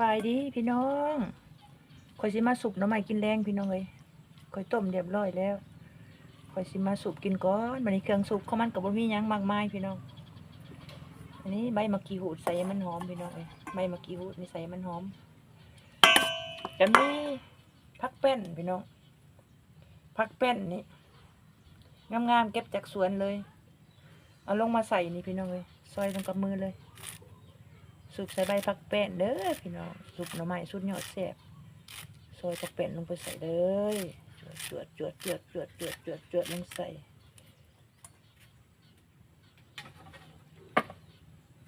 บายดีพี่น้องคอยสิมาสุกน้ำใหม่กินแรงพี่น้องเลยคอยต้มเรียบร้อยแล้วคอยสิมาสุกกินก่อนวันนี้เครื่องสุกเขามันกับบ่มีหยังมากมายพี่น้อง อันนี้ใบมะกรูดใส่มันหอมพี่น้องเลยใบมะกรูดนี่ใส่มันหอมจะมีผักแป้นพี่น้องผักแป้นนี่งามๆเก็บจากสวนเลย เอาลงมาใส่นี่พี่น้องเลยซอยลงกับมือเลย สุกใส่ใบผักแป้นเด้อพี่น้องสุกหน่อไม้สุดยอดแซ่บซอยผักแป้นลงไปใส่เลยจวดจวดจวดจวดจวดจวดจวดลงใส่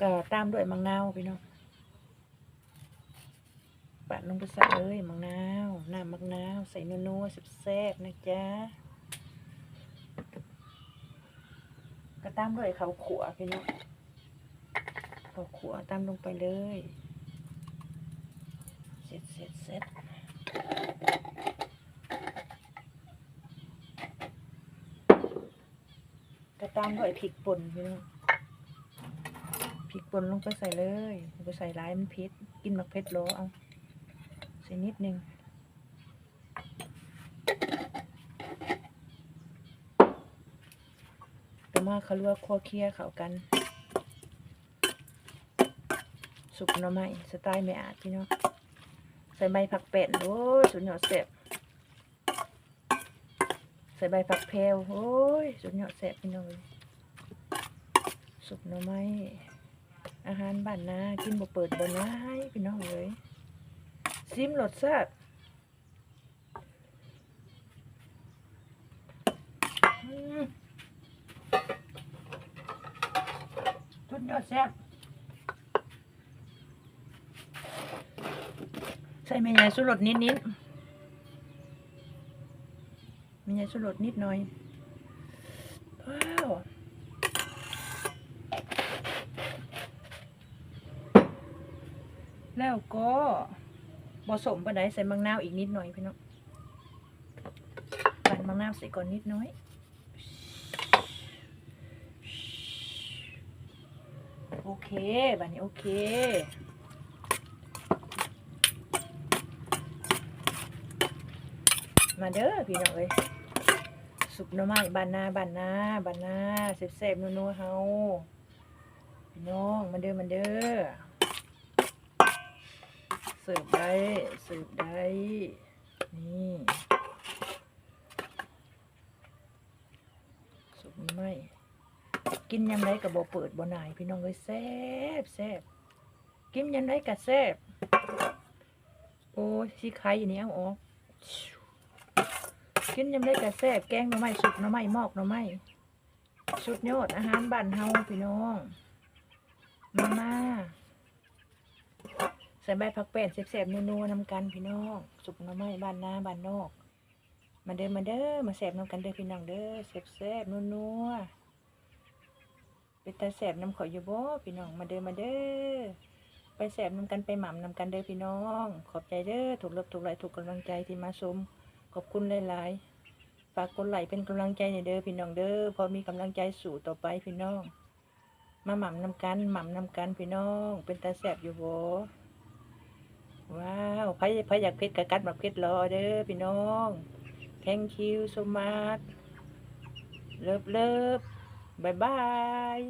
ก็ตามด้วยมังนาวพี่น้องปัดลงไปใส่เลยมังนาวน้ำมังนาวใส่นัวๆแซ่บๆนะจ๊ะก็ตามด้วยข้าวขัวพี่น้อง เอาขัวตามลงไปเลย เสร็จเสร็จเสร็จก็ตามด้วยพริกป่นพี่น้องพริกป่นลงไปใส่เลยไปใส่ร้ายมันเผ็ดกินมักเผ็ดโลเอา ใส่นิดนึงแต่มาเขาเรียกว่าคั่วเคี่ยเขากัน สุกหน่อไม้สไตล์ไม่อาจพี่น้องใส่ใบผักแป้นโอ้ยสุดยอดแซ่บใส่ใบผักแพรวโอ้ยสุดยอดแซ่บพี่น้องสุกหน่อไม้อาหารบ้านนากินบ่เปิดบ่น้ายพี่น้องเอ้ยซิมรสชาติสุดยอดแซ่บ ใส่เมยายสุรสนิดนิดเมยายสุรสนิดหน่อยว้าวแล้วก็ผสมปะไดใส่มังนาวอีกนิดหน่อยพี่น้องปั่นมังนาวใส่ก่อนนิดน้อยโอเคบัดนี้โอเค มาเด้อพี่น้องเอ้ยสุกหน่อไม้บานนาบานนาบานนาเสบๆนัวๆเฮาพี่น้องมาเด้อมาเด้อเสิร์ฟได้เสิร์ฟได้นี่สุกหน่อไม้กินยำไรกับบ่เปิดบ่หนายพี่น้องเอ้ยแซ่บแซ่บกินยำไรกับแซ่บโอ้ยสิไข่อันนี้เอาออก กินยำได้กระแซบแกงหน่อไม้สุกหน่อไม้มอกหน่อไม้สุดยอดอาหารบ้านเฮาพี่น้องมามาใส่ใบผักแป้นแซ่บๆนัวๆนำกันพี่น้องสุกหน่อไม้บ้านนาบ้านนอก มาเด้อมาเด้อมาแซ่บนำกันเด้อพี่น้องเด้อแซ่บๆนัวๆเป็นตาแซ่บน้ำขอยอยู่บ่พี่น้องมาเด้อมาเด้อไปแซ่บนำกันไปหม่ำนำกันเด้อพี่น้อง ขอบใจเด้อถูกลบถูกไหลถูกกำลังใจที่มาชม ขอบคุณหลายๆ ฝากกดไลค์เป็นกำลังใจในเด้อพี่น้องเด้อพอมีกำลังใจสู่ต่อไปพี่น้อง มาหม่ำนำกันหม่ำนำกันพี่น้อง เป็นตาแสบอยู่บ่ว้าวไผไผอยากเพชรกะกัดมาเพชรรอเด้อพี่น้อง thank you so much เลิฟเลิฟบายบาย